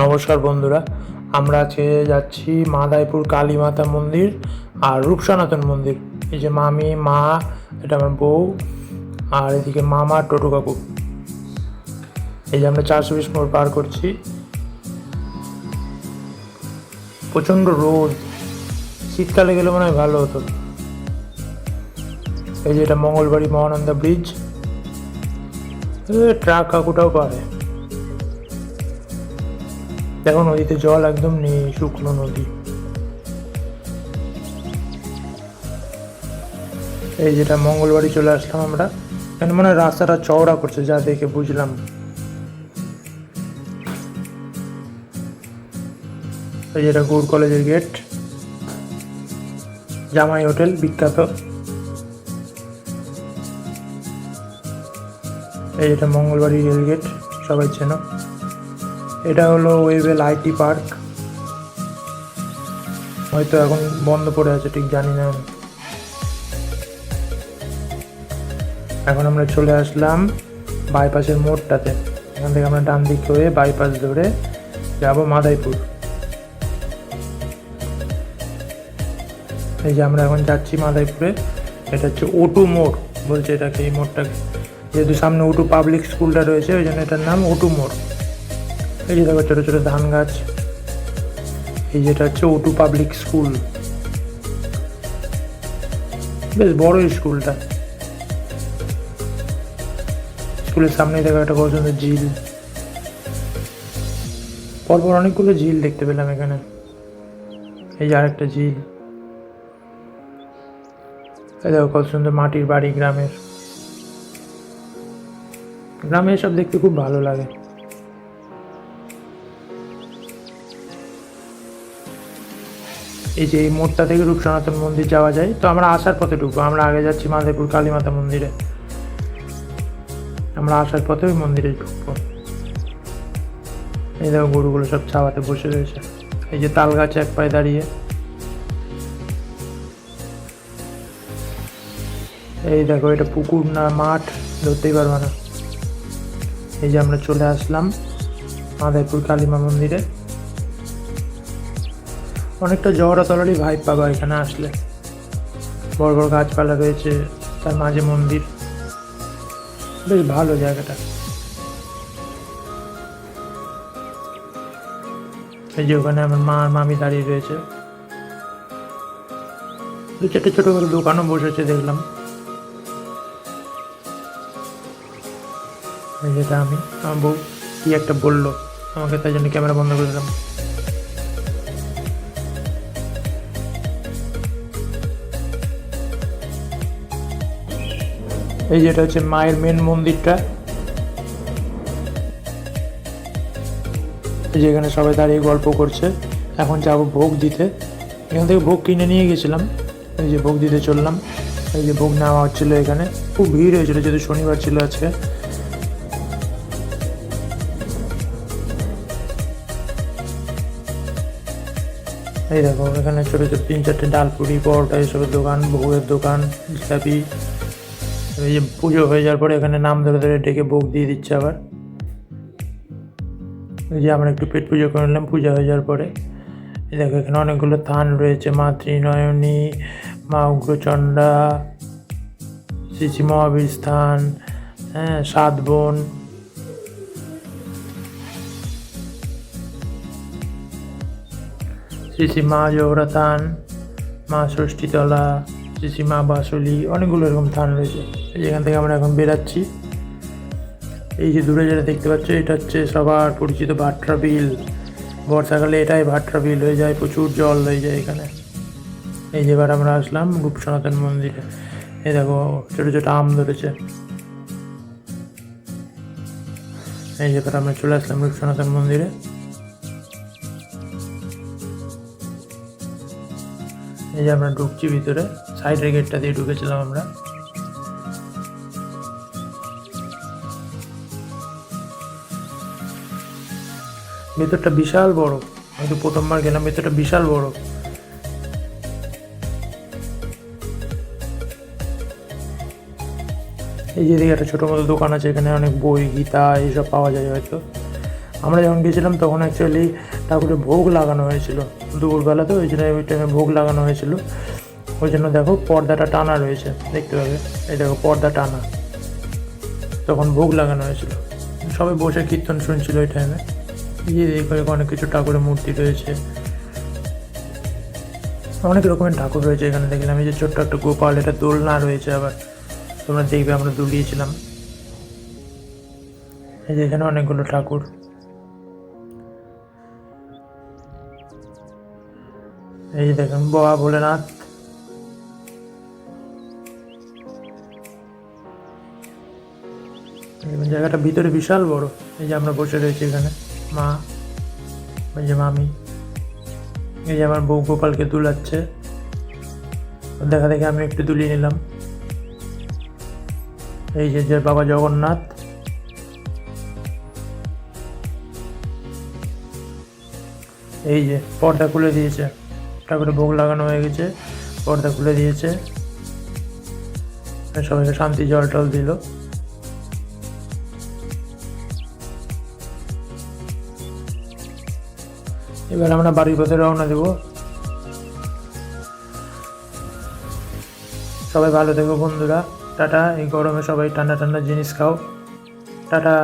নমস্কার বন্ধুরা, আমরা আজকে যাচ্ছি মাদাইপুর কালী মাতা মন্দির আর রূপসনাতন মন্দির। এই যে মামি, মা, এটা আমার বউ আর এদিকে মামা টোটো কাকু এই যে আমরা চারশো বিশ মোড় পার করছি। প্রচণ্ড রোদ। শীতকালে গেলে মনে হয় ভালো হতো। এই যে এটা মঙ্গলবাড়ি মহানন্দা ব্রিজ। ট্রাক কাকুটাও পারে। দেখো নদীতে জল একদম নেই, শুকনো নদী। এই যেটা মঙ্গলবাড়ি চলে আসলাম আমরা। এখানে মানে রাস্তাটা চওড়া করছে, যা দেখে বুঝলাম। এই যেটা গৌড় কলেজের গেট, জামাই হোটেল, বিখ্যাত। এই যেটা মঙ্গলবাড়ি রেলগেট সবাই চেনো। এটা হলো ওয়েবেল আইটি পার্ক হয়তো এখন বন্ধ পড়ে আছে, ঠিক জানি না। এখন আমরা চলে আসলাম বাইপাসের মোড়টাতে। এখান থেকে আমরা ডান দিক হয়ে বাইপাস ধরে যাব মাদাইপুর। এই যে আমরা এখন যাচ্ছি মাদাইপুরে, এটা হচ্ছে ওটু মোড়, বলছে এটাকে এই মোড়টাকে। যেহেতু সামনে ওটু পাবলিক স্কুলটা রয়েছে, ওই জন্য এটার নাম ওটু মোড়। এই যে দেখো ছোটো ছোটো ধান গাছ। এই যেটা হচ্ছে ওটু পাবলিক স্কুল বেশ বড় স্কুলটা স্কুলের সামনেই দেখো একটা কত সুন্দর ঝিল। পরপর অনেকগুলো ঝিল দেখতে পেলাম এখানে। এই যে আরেকটা ঝিল। এই দেখো কত সুন্দর মাটির বাড়ি গ্রামের। গ্রামে এসব দেখতে খুব ভালো লাগে। এই যে এই মোড়টা থেকে রূপসনাতন মন্দির যাওয়া যায়। তো আমরা আসার পথে ঢুকবো। আমরা আগে যাচ্ছি মাধবপুর কালী মাতা মন্দিরে। আমরা আসার পথে ওই মন্দিরে ঢুকবো। এই দেখো গরুগুলো সব ছাওয়াতে বসে রয়েছে। এই যে তাল গাছে এক পায়ে দাঁড়িয়ে। এই দেখো, এটা পুকুর না মাঠ, ধরতেই পারব না। এই যে আমরা চলে আসলাম মাদাইপুর কালীমা মন্দিরে। অনেকটা জহরাতলারই ভাইব পাবা এখানে আসলে। বড় বড় গাছপালা রয়েছে, তার মাঝে মন্দির। বেশ ভালো জায়গাটা। এই যে ওখানে আমার মা আর মামি দাঁড়িয়ে রয়েছে। দু চারটে ছোটো করে দোকানও বসেছে দেখলাম। যেটা আমি, আমার বউ কি একটা বলল, আমাকে তাই জন্য ক্যামেরা বন্ধ করে দিলাম। এই যেটা হচ্ছে মায়ের মেন মন্দিরটা। এই যে এখানে সবাই দাঁড়িয়ে গল্প করছে। এখন যাব ভোগ দিতে। এখান থেকে ভোগ কিনে নিয়ে গেছিলাম। এই যে ভোগ দিতে চললাম। এই যে ভোগ নেওয়া হচ্ছিল এখানে। খুব ভিড় হয়েছিল, যেহেতু শনিবার ছিল আজকে। এই দেখো, এখানে ছোটো ছোটো তিন চারটে ডালপুরি পরোটা, এসবের দোকান, ভোগের দোকান জিলাপি এই যে পুজো হয়ে যাওয়ার পরে এখানে নাম ধরে ধরে ডেকে ভোগ দিয়ে দিচ্ছে আবার। এই যে আমরা একটু পেট পুজো করে নিলাম, পূজা হয়ে যাওয়ার পরে। দেখো, এখানে অনেকগুলো থান রয়েছে মা ত্রিনয়নী মা উগ্রচণ্ডা শ্রী মহাবীর স্থান হ্যাঁ সাত বোন। শ্রী শ্রী মা জোহরাতান মা ষষ্ঠীতলা মা বাসলি অনেকগুলো এরকম থান রয়েছে। যেখান থেকে আমরা এখন বেরাচ্ছি। এই যে দূরে যেটা দেখতে পাচ্ছ, এটা হচ্ছে সবার পরিচিত ভাট্রা বিল। বর্ষাকালে এটাই ভাট্রা বিল হয়ে যায়, প্রচুর জল হয়ে যায় এখানে। এই যেবার আমরা আসলাম রূপ সনাতন মন্দিরে। এই দেখো, ছোটো ছোটো আম ধরেছে। এই যেবার আমরা চলে আসলাম রূপ সনাতন মন্দিরে। এই যে আমরা ঢুকছি ভিতরে। সাইডের গেটটা দিয়ে ঢুকেছিলাম আমরা। ভেতরটা বিশাল বড়। হয়তো প্রথমবার গেলাম ভেতরটা বিশাল বড়। এই যেদিকে একটা ছোটো মতো দোকান আছে, এখানে অনেক বই, গীতা, এইসব পাওয়া যায় হয়তো। আমরা যখন গেছিলাম তখন অ্যাকচুয়ালি ঠাকুরের ভোগ লাগানো হয়েছিল। দুপুরবেলা তো ওই জন্য ওই টাইমে ভোগ লাগানো হয়েছিল। ওই জন্য দেখো পর্দাটা টানা রয়েছে, দেখতে পাবে? এই দেখো পর্দা টানা। তখন ভোগ লাগানো হয়েছিল। সবাই বসে কীর্তন শুনছিল ওই টাইমে গিয়ে এখানে অনেক কিছু ঠাকুরের মূর্তি রয়েছে। অনেক রকমের ঠাকুর রয়েছে এখানে দেখলাম। এই যে ছোট্ট একটা গোপাল, এটা দোলনা রয়েছে আবার। তোমরা দেখবে আমরা দুলিয়েছিলাম এই যে এখানে অনেকগুলো ঠাকুর। এই দেখুন, বাবা ভোলেনাথ। এবং জায়গাটা ভিতরে বিশাল বড়। এই যে আমরা বসে রয়েছি এখানে, মা এই যে মামি, এই যে আমার বউ গোপালকে তুলাচ্ছে দেখা দেখে আমি একটু তুলিয়ে নিলাম। এই যে যে বাবা জগন্নাথ। এই যে পর্দা খুলে দিয়েছে। ঠাকুরের ভোগ লাগানো হয়ে গেছে, পর্দা খুলে দিয়েছে। সবাইকে শান্তি জল টল দিল। এবার আমরা বাড়ির পথে রওনা দেব। সবাই ভালো থেকো বন্ধুরা। টাটা, এই গরমে সবাই ঠান্ডা ঠান্ডা জিনিস খাও। টাটা।